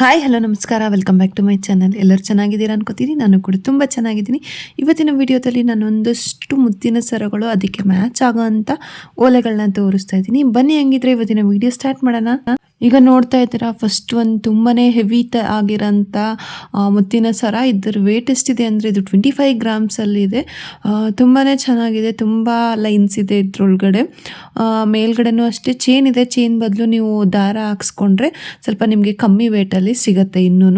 Hi hello ನಮಸ್ಕಾರ. Welcome back to my channel ಎಲ್ಲರೂ ಚೆನ್ನಾಗಿದ್ದೀರಾ ಅನ್ಕೋತೀನಿ. ನಾನು ಕೂಡ ತುಂಬ ಚೆನ್ನಾಗಿದ್ದೀನಿ. ಇವತ್ತಿನ ವಿಡಿಯೋದಲ್ಲಿ ನಾನು ಒಂದಷ್ಟು ಮುದ್ದಿನ ಸರಗಳು, ಅದಕ್ಕೆ ಮ್ಯಾಚ್ ಆಗೋ ಅಂತ ಓಲೆಗಳನ್ನ ತೋರಿಸ್ತಾ ಇದ್ದೀನಿ. ಬನ್ನಿ, ಹಂಗಿದ್ರೆ ಇವತ್ತಿನ ವಿಡಿಯೋ ಸ್ಟಾರ್ಟ್ ಮಾಡೋಣ. ಈಗ ನೋಡ್ತಾ ಇದ್ದೀರಾ ಫಸ್ಟ್ ಒಂದು ತುಂಬಾ ಹೆವಿ ತ ಆಗಿರೋಂಥ ಮುತ್ತಿನ ಸರ ಇದ್ರ ವೇಟ್ ಎಷ್ಟಿದೆ ಅಂದರೆ ಇದು ಟ್ವೆಂಟಿ ಫೈವ್ ಗ್ರಾಮ್ಸಲ್ಲಿದೆ ತುಂಬಾ ಚೆನ್ನಾಗಿದೆ, ತುಂಬ ಲೈನ್ಸ್ ಇದೆ ಇದ್ರೊಳಗಡೆ. ಮೇಲ್ಗಡೆನೂ ಅಷ್ಟೇ ಚೇನ್ ಇದೆ ಚೇನ್ ಬದಲು ನೀವು ದಾರ ಹಾಕ್ಸ್ಕೊಂಡ್ರೆ ಸ್ವಲ್ಪ ನಿಮಗೆ ಕಮ್ಮಿ ವೇಟಲ್ಲಿ ಸಿಗತ್ತೆ ಇನ್ನೂ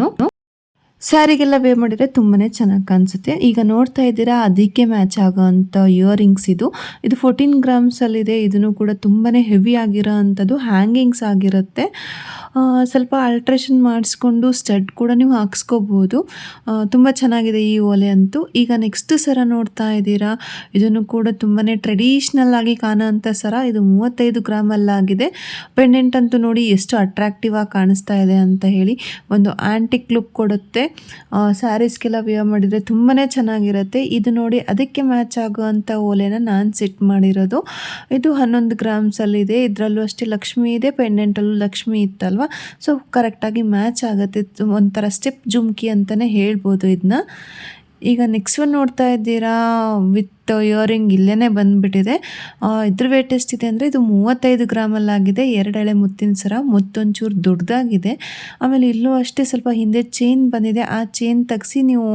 ಸ್ಯಾರಿಗೆಲ್ಲ ವೇ ಮಾಡಿದರೆ ತುಂಬಾ ಚೆನ್ನಾಗಿ ಕಾಣಿಸುತ್ತೆ. ಈಗ ನೋಡ್ತಾ ಇದ್ದೀರಾ ಅದಕ್ಕೆ ಮ್ಯಾಚ್ ಆಗೋವಂಥ ಇಯರಿಂಗ್ಸ್ ಇದು. ಇದು ಫೋರ್ಟೀನ್ ಗ್ರಾಮ್ಸಲ್ಲಿದೆ ಇದನ್ನು ಕೂಡ ತುಂಬಾ ಹೆವಿ ಆಗಿರೋ ಅಂಥದ್ದು ಹ್ಯಾಂಗಿಂಗ್ಸ್ ಆಗಿರುತ್ತೆ ಸ್ವಲ್ಪ ಅಲ್ಟ್ರೇಷನ್ ಮಾಡಿಸ್ಕೊಂಡು ಸ್ಟಡ್ ಕೂಡ ನೀವು ಹಾಕ್ಸ್ಕೋಬೋದು. ತುಂಬ ಚೆನ್ನಾಗಿದೆ ಈ ಓಲೆ ಅಂತೂ. ಈಗ ನೆಕ್ಸ್ಟ್ ಸರ ನೋಡ್ತಾ ಇದ್ದೀರಾ, ಇದನ್ನು ಕೂಡ ತುಂಬಾ ಟ್ರೆಡಿಷ್ನಲ್ ಆಗಿ ಕಾಣೋಂಥ ಸರ. ಇದು ಮೂವತ್ತೈದು ಗ್ರಾಮಲ್ಲಾಗಿದೆ ಪೆಂಡೆಂಟ್ ಅಂತೂ ನೋಡಿ ಎಷ್ಟು ಅಟ್ರಾಕ್ಟಿವ್ ಆಗಿ ಕಾಣಿಸ್ತಾ ಇದೆ ಅಂತ ಹೇಳಿ ಒಂದು ಆ್ಯಂಟಿಕ್ ಲುಕ್ ಕೊಡುತ್ತೆ. ಸ್ಯಾರೀಸ್ಗೆಲ್ಲ ವಿಯರ್ ಮಾಡಿದರೆ ತುಂಬಾ ಚೆನ್ನಾಗಿರುತ್ತೆ. ಇದು ನೋಡಿ ಅದಕ್ಕೆ ಮ್ಯಾಚ್ ಆಗುವಂಥ ಓಲೆನ ನಾನು ಸೆಟ್ ಮಾಡಿರೋದು. ಇದು ಹನ್ನೊಂದು ಗ್ರಾಮ್ಸಲ್ಲಿದೆ ಇದರಲ್ಲೂ ಅಷ್ಟೇ ಲಕ್ಷ್ಮಿ ಇದೆ ಪೆಂಡೆಂಟಲ್ಲೂ ಲಕ್ಷ್ಮಿ ಇತ್ತಲ್ವ? ಸೊ ಕರೆಕ್ಟಾಗಿ ಮ್ಯಾಚ್ ಆಗುತ್ತೆ. ಒಂಥರ ಸ್ಟೆಪ್ ಜುಮ್ಕಿ ಅಂತಲೇ ಹೇಳ್ಬೋದು ಇದನ್ನ ಈಗ ನೆಕ್ಸ್ಟ್ ಒನ್ ನೋಡ್ತಾ ಇದ್ದೀರಾ? ವಿತ್ ಇಯರಿಂಗ್ ಇಲ್ಲೇ ಬಂದುಬಿಟ್ಟಿದೆ. ಇದ್ರ ವೇಟ್ ಎಷ್ಟಿದೆ ಅಂದರೆ ಇದು ಮೂವತ್ತೈದು ಗ್ರಾಮಲ್ಲಾಗಿದೆ ಎರಡು ಎಳೆ ಮುತ್ತಿನ ಸರ, ಮುತ್ತೊಂಚೂರು ದೊಡ್ಡದಾಗಿದೆ ಆಮೇಲೆ ಇಲ್ಲೂ ಅಷ್ಟೇ ಸ್ವಲ್ಪ ಹಿಂದೆ ಚೈನ್ ಬಂದಿದೆ. ಆ ಚೈನ್ ತೆಗೆಸಿ ನೀವು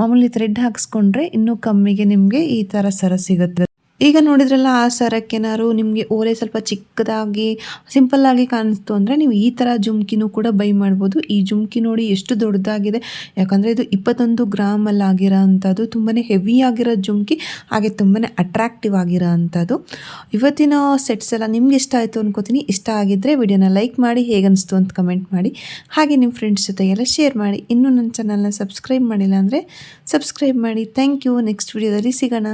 ಮಾಮೂಲಿ ಥ್ರೆಡ್ ಹಾಕ್ಸ್ಕೊಂಡ್ರೆ ಇನ್ನೂ ಕಮ್ಮಿಗೆ ನಿಮಗೆ ಈ ಥರ ಸರ ಸಿಗುತ್ತೆ. ಈಗ ನೋಡಿದ್ರಲ್ಲ ಆ ಸರಕ್ಕೇನಾದ್ರು ನಿಮಗೆ ಓಲೆ ಸ್ವಲ್ಪ ಚಿಕ್ಕದಾಗಿ ಸಿಂಪಲ್ ಆಗಿ ಕಾಣಿಸ್ತು ಅಂದರೆ ನೀವು ಈ ಥರ ಜುಮ್ಕಿನೂ ಕೂಡ ಬೈ ಮಾಡ್ಬೋದು. ಈ ಜುಮ್ಕಿ ನೋಡಿ ಎಷ್ಟು ದೊಡ್ಡದಾಗಿದೆ. ಯಾಕಂದರೆ ಇದು ಇಪ್ಪತ್ತೊಂದು ಗ್ರಾಮಲ್ಲಿ ಆಗಿರೋ ಅಂಥದ್ದು ತುಂಬಾ ಹೆವಿ ಆಗಿರೋ ಜುಮ್ಕಿ, ಹಾಗೆ ತುಂಬಾ ಅಟ್ರಾಕ್ಟಿವ್ ಆಗಿರೋ ಅಂಥದ್ದು ಇವತ್ತಿನ ಸೆಟ್ಸ್ ಎಲ್ಲ ನಿಮ್ಗೆ ಇಷ್ಟ ಆಯಿತು ಅನ್ಕೋತೀನಿ. ಇಷ್ಟ ಆಗಿದ್ದರೆ ವಿಡಿಯೋನ ಲೈಕ್ ಮಾಡಿ ಹೇಗನ್ನಿಸ್ತು ಅಂತ ಕಮೆಂಟ್ ಮಾಡಿ. ಹಾಗೆ ನಿಮ್ಮ ಫ್ರೆಂಡ್ಸ್ ಜೊತೆಗೆಲ್ಲ ಶೇರ್ ಮಾಡಿ. ಇನ್ನೂ ನನ್ನ ಚಾನಲ್ನ ಸಬ್ಸ್ಕ್ರೈಬ್ ಮಾಡಿಲ್ಲ ಅಂದರೆ ಸಬ್ಸ್ಕ್ರೈಬ್ ಮಾಡಿ. ಥ್ಯಾಂಕ್ ಯು ನೆಕ್ಸ್ಟ್ ವಿಡಿಯೋದಲ್ಲಿ ಸಿಗೋಣ.